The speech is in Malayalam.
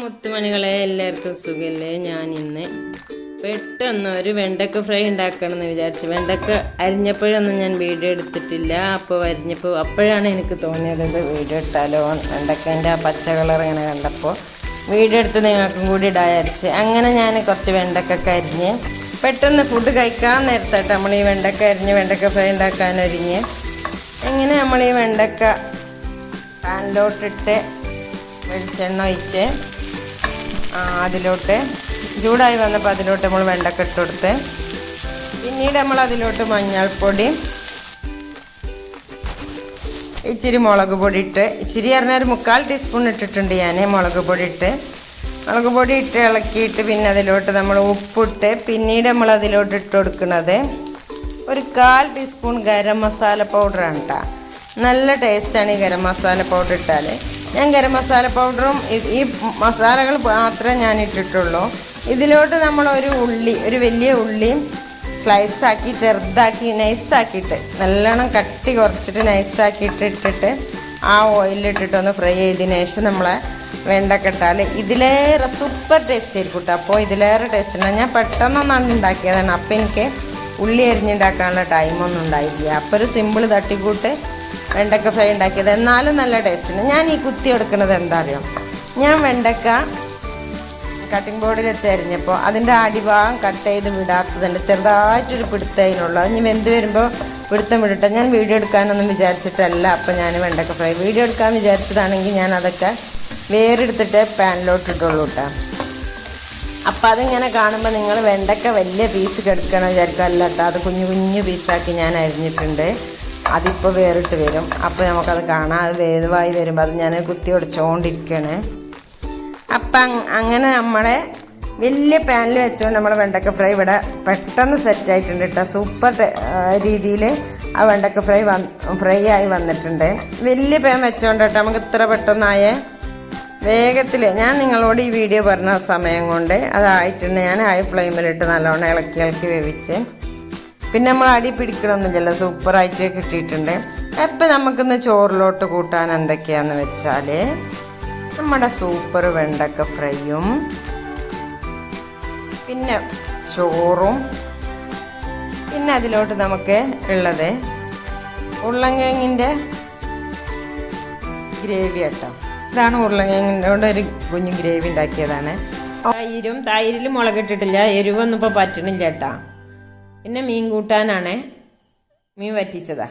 മുത്തുമണികളെ എല്ലാവർക്കും സുഖല്ലേ? ഞാൻ ഇന്ന് പെട്ടെന്ന് ഒരു വെണ്ടക്ക ഫ്രൈ ഉണ്ടാക്കണം എന്ന് വിചാരിച്ചു. വെണ്ടക്ക അരിഞ്ഞപ്പോഴൊന്നും ഞാൻ വീഡിയോ എടുത്തിട്ടില്ല. അപ്പോൾ അരിഞ്ഞപ്പോൾ അപ്പോഴാണ് എനിക്ക് തോന്നിയത് ഇത് വീഡിയോ ഇട്ടാലോ വെണ്ടക്കേന്റെ ആ പച്ച കളർ ഇങ്ങനെ കണ്ടപ്പോൾ വീഡിയോ എടുത്ത് നിങ്ങൾക്കും കൂടി ഇടായരിച്ച് അങ്ങനെ ഞാൻ കുറച്ച് വെണ്ടക്കൊക്കെ അരിഞ്ഞ് പെട്ടെന്ന് ഫുഡ് കഴിക്കാൻ നേരത്തായിട്ട് നമ്മൾ ഈ വെണ്ടക്ക അരിഞ്ഞ് വെണ്ടക്ക ഫ്രൈ ഉണ്ടാക്കാൻ ഒരുങ്ങി. എങ്ങനെ നമ്മൾ ഈ വെണ്ടക്ക പാനിലോട്ടിട്ട് വെളിച്ചെണ്ണ ഒഴിച്ച് അതിലോട്ട് ചൂടായി വന്നപ്പോൾ അതിലോട്ട് നമ്മൾ വെണ്ടക്ക ഇട്ട് കൊടുത്ത്. പിന്നീട് നമ്മൾ അതിലോട്ട് മഞ്ഞൾപ്പൊടി ഇച്ചിരി മുളക് പൊടി ഇട്ട് ഇച്ചിരി പറഞ്ഞാൽ ഒരു മുക്കാൽ ടീസ്പൂൺ ഇട്ടിട്ടുണ്ട് ഞാൻ മുളക് പൊടി ഇട്ട്. മുളക് പൊടി ഇട്ട് ഇളക്കിയിട്ട് പിന്നെ അതിലോട്ട് നമ്മൾ ഉപ്പിട്ട് പിന്നീട് നമ്മൾ അതിലോട്ട് ഇട്ട് കൊടുക്കുന്നത് ഒരു കാൽ ടീസ്പൂൺ ഗരം മസാല പൗഡറാണ് കേട്ടോ നല്ല ടേസ്റ്റാണ് ഈ ഗരം മസാല പൗഡർ ഇട്ടാൽ ഞാൻ ഗരം മസാല പൗഡറും ഈ മസാലകൾ മാത്രമേ ഞാൻ ഇട്ടിട്ടുള്ളൂ. ഇതിലോട്ട് നമ്മൾ ഒരു ഉള്ളി ഒരു വലിയ ഉള്ളിയും സ്ലൈസാക്കി ചെറുതാക്കി നൈസാക്കിയിട്ട് നല്ലോണം കട്ടി കുറച്ചിട്ട് നൈസാക്കിയിട്ട് ഇട്ടിട്ട് ആ ഓയിലിട്ടിട്ട് ഒന്ന് ഫ്രൈ ചെയ്തതിന് ശേഷം നമ്മളെ വെണ്ടക്കെട്ടാൽ ഇതിലേറെ സൂപ്പർ ടേസ്റ്റ് ആയിരിക്കും കേട്ടോ അപ്പോൾ ഇതിലേറെ ടേസ്റ്റ് ഉണ്ടാകും ഞാൻ പെട്ടെന്നൊന്നാണ് ഉണ്ടാക്കിയതാണ്. അപ്പോൾ എനിക്ക് ഉള്ളി അരിഞ്ഞുണ്ടാക്കാനുള്ള ടൈമൊന്നും ഉണ്ടായില്ല. അപ്പോൾ ഒരു സിമ്പിൾ തട്ടിക്കൂട്ട് വെണ്ടക്ക ഫ്രൈ ഉണ്ടാക്കിയത്. എന്നാലും നല്ല ടേസ്റ്റ് ഉണ്ട്. ഞാൻ ഈ കുത്തി എടുക്കുന്നത് എന്താ അറിയോ ഞാൻ വെണ്ടക്ക കട്ടിംഗ് ബോർഡിൽ വെച്ച് അരിഞ്ഞപ്പോൾ അതിന്റെ അടിഭാഗം കട്ട് ചെയ്ത് വിടാത്തതുണ്ട്. ചെറുതായിട്ടൊരു പിടുത്തതിനുള്ള ഇനി വെന്ത് വരുമ്പോൾ പിടുത്തം വിടട്ടെ. ഞാൻ വീഡിയോ എടുക്കാനൊന്നും വിചാരിച്ചിട്ടല്ല. അപ്പോൾ ഞാൻ വെണ്ടക്ക ഫ്രൈ വീഡിയോ എടുക്കാൻ വിചാരിച്ചതാണെങ്കിൽ ഞാൻ അതൊക്കെ വേറെടുത്തിട്ട് പാനിലോട്ട് ഇട്ടുള്ളൂ കേട്ടോ അപ്പം അതിങ്ങനെ കാണുമ്പോൾ നിങ്ങൾ വെണ്ടക്ക വലിയ പീസ് കെടുക്കണം വിചാരിക്കും അല്ല കേട്ടോ അത് കുഞ്ഞു കുഞ്ഞു പീസാക്കി ഞാൻ അരിഞ്ഞിട്ടുണ്ട്. അതിപ്പോൾ വേറിട്ട് വരും. അപ്പോൾ നമുക്കത് കാണാം. അത് വേദവായി വരുമ്പോൾ അത് ഞാൻ കുത്തി ഒടിച്ചുകൊണ്ടിരിക്കുകയാണ് അപ്പം അങ്ങനെ നമ്മളെ വലിയ പാനിൽ വെച്ചുകൊണ്ട് നമ്മൾ വെണ്ടക്ക ഫ്രൈ ഇവിടെ പെട്ടെന്ന് സെറ്റായിട്ടുണ്ട് കേട്ടോ സൂപ്പർ രീതിയിൽ ആ വെണ്ടക്ക ഫ്രൈ വന്ന് ഫ്രൈ ആയി വന്നിട്ടുണ്ട്. വലിയ പാൻ വെച്ചുകൊണ്ട് കേട്ടോ നമുക്ക് ഇത്ര പെട്ടെന്നായ. വേഗത്തിൽ ഞാൻ നിങ്ങളോട് ഈ വീഡിയോ പറഞ്ഞ സമയം കൊണ്ട് അതായിട്ടുണ്ട്. ഞാൻ ഹൈ ഫ്ലെയിമിലിട്ട് നല്ലോണം ഇളക്കി ഇളക്കി വേവിച്ച്. പിന്നെ നമ്മൾ അടി പിടിക്കണമൊന്നുമില്ലല്ലോ സൂപ്പറായിട്ട് കിട്ടിയിട്ടുണ്ട്. അപ്പം നമുക്കിന്ന് ചോറിലോട്ട് കൂട്ടാൻ എന്തൊക്കെയാണെന്ന് വെച്ചാൽ നമ്മുടെ സൂപ്പർ വെണ്ടക്ക ഫ്രൈയും പിന്നെ ചോറും പിന്നെ അതിലോട്ട് നമുക്ക് ഉള്ളത് ഉരുളങ്കിഴങ്ങിന്റെ ഗ്രേവി കേട്ടോ. ഇതാണ് ഉരുളങ്കിഴങ്ങിന്റെ കൊണ്ട് ഒരു കുഞ്ഞു ഗ്രേവി ഉണ്ടാക്കിയതാണ്. തൈരും തൈരിൽ മുളകിട്ടിട്ടില്ല. എരിവൊന്നും ഇപ്പോൾ പറ്റണില്ല കേട്ടാ. പിന്നെ മീൻ കൂട്ടാനാണേ മീൻ വറ്റിച്ചതാ.